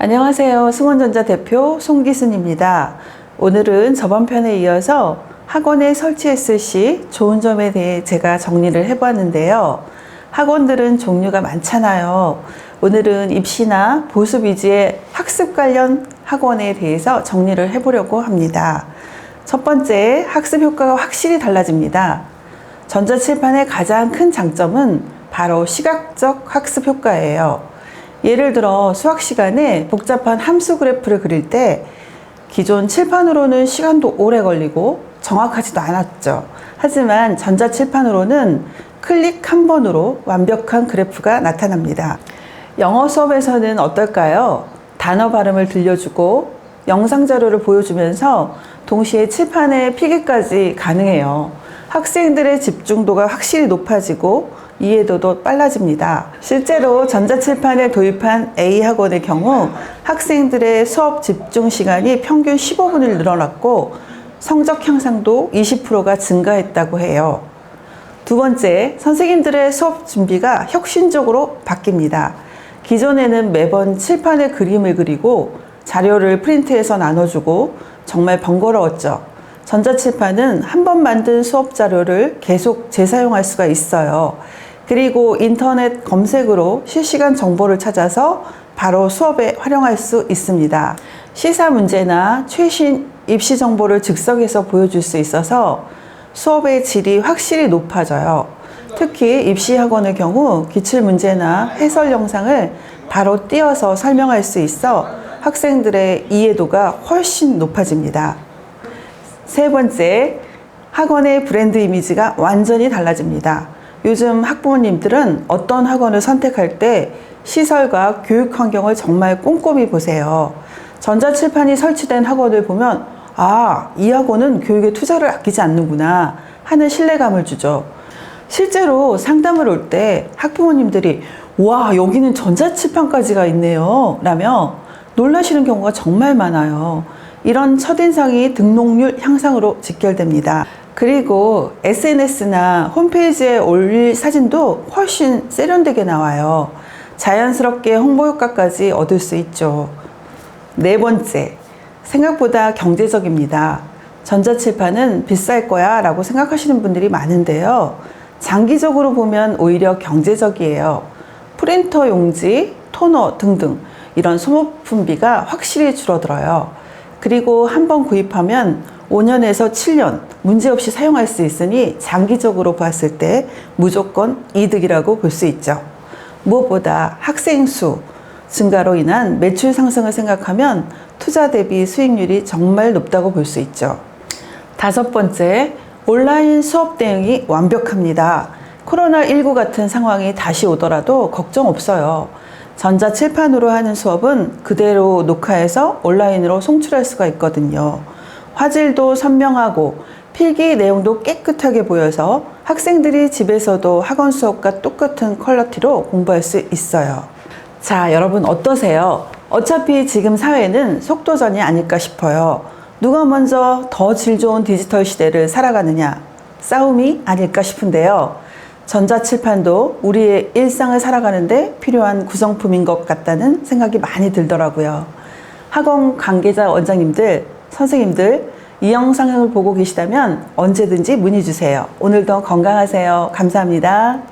안녕하세요. 승원전자 대표 송기순입니다. 오늘은 저번 편에 이어서 학원에 설치했을 시 좋은 점에 대해 제가 정리를 해보았는데요. 학원들은 종류가 많잖아요. 오늘은 입시나 보수 위주의 학습 관련 학원에 대해서 정리를 해보려고 합니다. 첫 번째, 학습 효과가 확실히 달라집니다. 전자칠판의 가장 큰 장점은 바로 시각적 학습 효과예요. 예를 들어 수학 시간에 복잡한 함수 그래프를 그릴 때 기존 칠판으로는 시간도 오래 걸리고 정확하지도 않았죠. 하지만 전자 칠판으로는 클릭 한 번으로 완벽한 그래프가 나타납니다. 영어 수업에서는 어떨까요? 단어 발음을 들려주고 영상 자료를 보여주면서 동시에 칠판의 필기까지 가능해요. 학생들의 집중도가 확실히 높아지고 이해도도 빨라집니다. 실제로 전자칠판을 도입한 A학원의 경우 학생들의 수업 집중 시간이 평균 15분을 늘어났고 성적 향상도 20%가 증가했다고 해요. 두 번째, 선생님들의 수업 준비가 혁신적으로 바뀝니다. 기존에는 매번 칠판에 그림을 그리고 자료를 프린트해서 나눠주고 정말 번거로웠죠. 전자칠판은 한 번 만든 수업 자료를 계속 재사용할 수가 있어요. 그리고 인터넷 검색으로 실시간 정보를 찾아서 바로 수업에 활용할 수 있습니다. 시사 문제나 최신 입시 정보를 즉석에서 보여줄 수 있어서 수업의 질이 확실히 높아져요. 특히 입시학원의 경우 기출 문제나 해설 영상을 바로 띄어서 설명할 수 있어 학생들의 이해도가 훨씬 높아집니다. 세 번째, 학원의 브랜드 이미지가 완전히 달라집니다. 요즘 학부모님들은 어떤 학원을 선택할 때 시설과 교육 환경을 정말 꼼꼼히 보세요. 전자칠판이 설치된 학원을 보면 아, 이 학원은 교육에 투자를 아끼지 않는구나 하는 신뢰감을 주죠. 실제로 상담을 올 때 학부모님들이 와, 여기는 전자칠판까지가 있네요. 라며 놀라시는 경우가 정말 많아요. 이런 첫인상이 등록률 향상으로 직결됩니다. 그리고 SNS나 홈페이지에 올릴 사진도 훨씬 세련되게 나와요. 자연스럽게 홍보 효과까지 얻을 수 있죠. 네 번째, 생각보다 경제적입니다. 전자칠판은 비쌀 거야 라고 생각하시는 분들이 많은데요. 장기적으로 보면 오히려 경제적이에요. 프린터 용지, 토너 등등 이런 소모품비가 확실히 줄어들어요. 그리고 한번 구입하면 5년에서 7년 문제없이 사용할 수 있으니 장기적으로 봤을 때 무조건 이득이라고 볼 수 있죠. 무엇보다 학생 수 증가로 인한 매출 상승을 생각하면 투자 대비 수익률이 정말 높다고 볼 수 있죠. 다섯 번째, 온라인 수업 대응이 완벽합니다. 코로나19 같은 상황이 다시 오더라도 걱정 없어요. 전자 칠판으로 하는 수업은 그대로 녹화해서 온라인으로 송출할 수가 있거든요. 화질도 선명하고 필기 내용도 깨끗하게 보여서 학생들이 집에서도 학원 수업과 똑같은 퀄러티로 공부할 수 있어요. 자, 여러분 어떠세요? 어차피 지금 사회는 속도전이 아닐까 싶어요. 누가 먼저 더 질 좋은 디지털 시대를 살아가느냐? 싸움이 아닐까 싶은데요. 전자칠판도 우리의 일상을 살아가는데 필요한 구성품인 것 같다는 생각이 많이 들더라고요. 학원 관계자 원장님들, 선생님들, 이 영상을 보고 계시다면 언제든지 문의 주세요. 오늘도 건강하세요. 감사합니다.